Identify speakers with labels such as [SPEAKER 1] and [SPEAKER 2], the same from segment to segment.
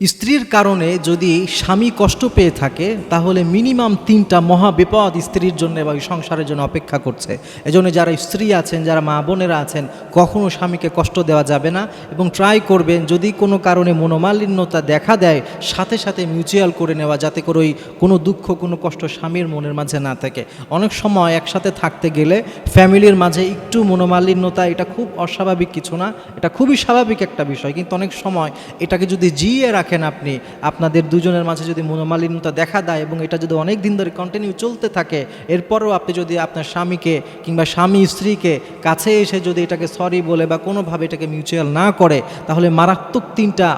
[SPEAKER 1] স্ত্রীর কারণে যদি স্বামী কষ্ট পেয়ে থাকে, তাহলে মিনিমাম তিনটা মহা বিপদ স্ত্রীর জন্য বা সংসারের জন্য অপেক্ষা করছে। এজন্য যারা স্ত্রী আছেন, যারা মা বোনেরা আছেন কখনও স্বামীকে কষ্ট দেওয়া যাবে না এবং ট্রাই করবেন, যদি কোনো কারণে মনোমালিন্যতা দেখা দেয়, সাথে সাথে মিউচুয়াল করে নেওয়া, যাতে করে ওই কোনো দুঃখ, কোনো কষ্ট স্বামীর মনের মাঝে না থাকে। অনেক সময় একসাথে থাকতে গেলে ফ্যামিলির মাঝে একটু মনোমালিন্যতা, এটা খুব অস্বাভাবিক কিছু না, এটা খুবই স্বাভাবিক একটা বিষয়। কিন্তু অনেক সময় এটাকে যদি জিয়ে রাখেন আপনি, আপনাদের দুজনের মাঝে যদি মনোমালিন্যতা দেখা দেয় এবং এটা যদি অনেক দিন ধরে কন্টিনিউ চলতে থাকে, এরপরও আপনি যদি আপনার স্বামীকে কিংবা স্বামী স্ত্রীকে কাছে এসে যদি এটাকে সরি বলে বা কোনোভাবে এটাকে মিউচুয়াল না করে, তাহলে মারাত্মক তিনটা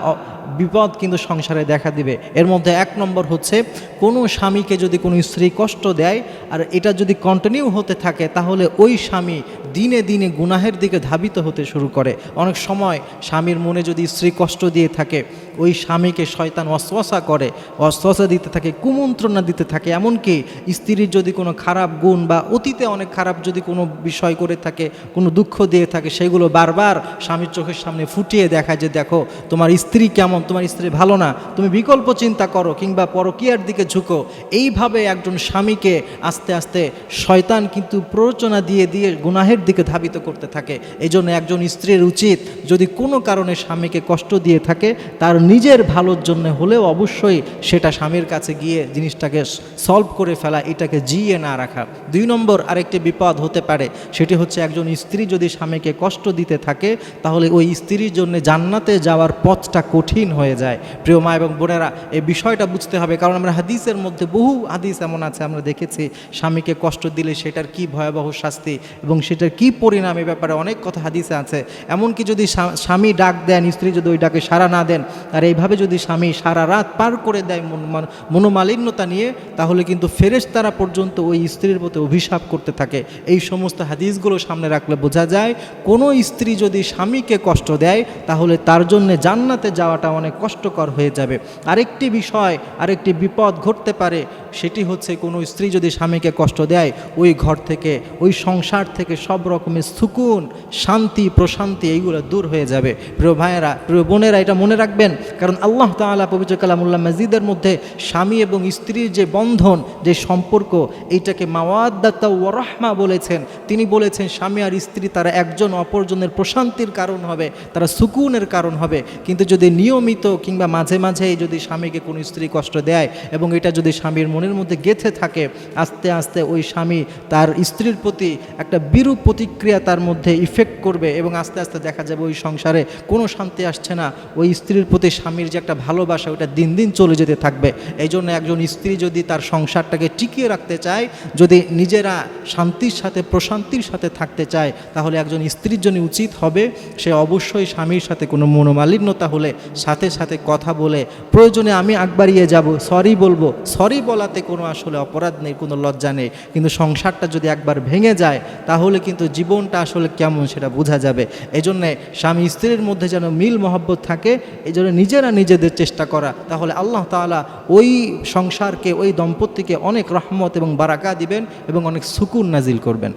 [SPEAKER 1] বিপদ কিন্তু সংসারে দেখা দিবে। এর মধ্যে এক নম্বর হচ্ছে, কোনো স্বামীকে যদি কোনো স্ত্রী কষ্ট দেয় আর এটা যদি কন্টিনিউ হতে থাকে, তাহলে ওই স্বামী দিনে দিনে গুনাহের দিকে ধাবিত হতে শুরু করে। অনেক সময় স্বামীর মনে যদি স্ত্রী কষ্ট দিয়ে থাকে, ওই স্বামীকে শয়তান অশ্বাসা করে অশ্বাসা দিতে থাকে, কুমন্ত্রণা দিতে থাকে। এমনকি স্ত্রীর যদি কোনো খারাপ গুণ বা অতীতে অনেক খারাপ যদি কোনো বিষয় করে থাকে, কোনো দুঃখ দিয়ে থাকে, সেগুলো বারবার স্বামীর চোখের সামনে ফুটিয়ে দেখায় যে, দেখো, তোমার স্ত্রী কেমন তোমার স্ত্রী ভালো না, তুমি বিকল্প চিন্তা করো কিংবা পরকীয়ার দিকে ঝুঁকো। এইভাবে একজন স্বামীকে আস্তে আস্তে শয়তান কিন্তু প্ররোচনা দিয়ে দিয়ে গুনাহের দিকে ধাবিত করতে থাকে। এই জন্য একজন স্ত্রীর উচিত যদি কোনো কারণে স্বামীকে কষ্ট দিয়ে থাকে, তার নিজের ভালোর জন্য হলেও অবশ্যই সেটা স্বামীর কাছে গিয়ে জিনিসটাকে সলভ করে ফেলা, এটাকে জিয়ে না রাখা। দুই নম্বর আরেকটি বিপদ হতে পারে, সেটি হচ্ছে একজন স্ত্রী যদি স্বামীকে কষ্ট দিতে থাকে, তাহলে ওই স্ত্রীর জন্য জান্নাতে যাওয়ার পথটা কঠিন হয়ে যায়। প্রিয় মা এবং বোনেরা, এই বিষয়টা বুঝতে হবে, কারণ আমরা হাদিসের মধ্যে বহু হাদিস এমন আছে, আমরা দেখেছি, স্বামীকে কষ্ট দিলে সেটার কি ভয়াবহ শাস্তি এবং সেটার কি পরিণাম, এ ব্যাপারে অনেক কথা হাদিসে আছে। এমনকি যদি স্বামী ডাক দেন, স্ত্রী যদি ওই ডাকে সাড়া না দেন, আর এইভাবে যদি স্বামী সারা রাত পার করে দেয় মন- মনোমালিন্যতা নিয়ে, তাহলে কিন্তু ফেরেশতারা পর্যন্ত ওই স্ত্রীর প্রতি অভিশাপ করতে থাকে। এই সমস্ত হাদিসগুলো সামনে রাখলে বোঝা যায়, কোনো স্ত্রী যদি স্বামীকে কষ্ট দেয়, তাহলে তার জন্য জান্নাতে যাওয়াটা অনেক কষ্টকর হয়ে যাবে। আরেকটি বিষয়, আরেকটি বিপদ ঘটতে পারে, সেটি হচ্ছে কোনো স্ত্রী যদি স্বামীকে কষ্ট দেয়, ওই ঘর থেকে, ওই সংসার থেকে সব রকমের সুকুন, শান্তি, প্রশান্তি এইগুলো দূর হয়ে যাবে। প্রিয় ভাইয়েরা, প্রিয় বোনেরা, এটা মনে রাখবেন, কারণ আল্লাহ তাআলা পবিত্র কালামুল্লাহ মসজিদের মধ্যে স্বামী এবং স্ত্রীর যে বন্ধন, যে সম্পর্ক, এইটাকে মাওয়াদ্দাতা ওয়ারহমা বলেছেন। তিনি বলেছেন, স্বামী আর স্ত্রী তারা একজন অপরজনের প্রশান্তির কারণ হবে, তারা সুকুনের কারণ হবে। কিন্তু যদি নিয়মিত কিংবা মাঝে মাঝে যদি স্বামীকে কোনো স্ত্রী কষ্ট দেয় এবং এটা যদি স্বামীর মনের মধ্যে গেথে থাকে, আস্তে আস্তে ওই স্বামী তার স্ত্রীর প্রতি একটা বিরূপ প্রতিক্রিয়া তার মধ্যে ইফেক্ট করবে এবং আস্তে আস্তে দেখা যাবে ওই সংসারে কোনো শান্তি আসছে না। ওই স্ত্রীর প্রতি স্বামীর যে একটা ভালোবাসা, ওটা দিন দিন চলে যেতে থাকবে। এই জন্য একজন স্ত্রী যদি তার সংসারটাকে টিকিয়ে রাখতে চায়, যদি নিজেরা শান্তির সাথে, প্রশান্তির সাথে থাকতে চায়, তাহলে একজন স্ত্রীর জন্য উচিত হবে সে অবশ্যই স্বামীর সাথে কোনো মনোমালিন্যতা হলে সাথে সাথে কথা বলে, প্রয়োজনে আমি আগবাড়িয়ে যাব, সরি বলব। সরি বলাতে কোনো আসলে অপরাধ নেই, কোনো লজ্জা নেই। কিন্তু সংসারটা যদি একবার ভেঙে যায়, তাহলে কিন্তু জীবনটা আসলে কেমন সেটা বোঝা যাবে। এই জন্যে স্বামী স্ত্রীর মধ্যে যেন মিল মহব্বত থাকে এই জন্য নিজেরা নিজেদের চেষ্টা করা। তাহলে আল্লাহ তাআলা ওই সংসারকে, ওই দম্পতিকে অনেক রহমত এবং বারাকা দিবেন এবং অনেক সুকুন নাজিল করবেন।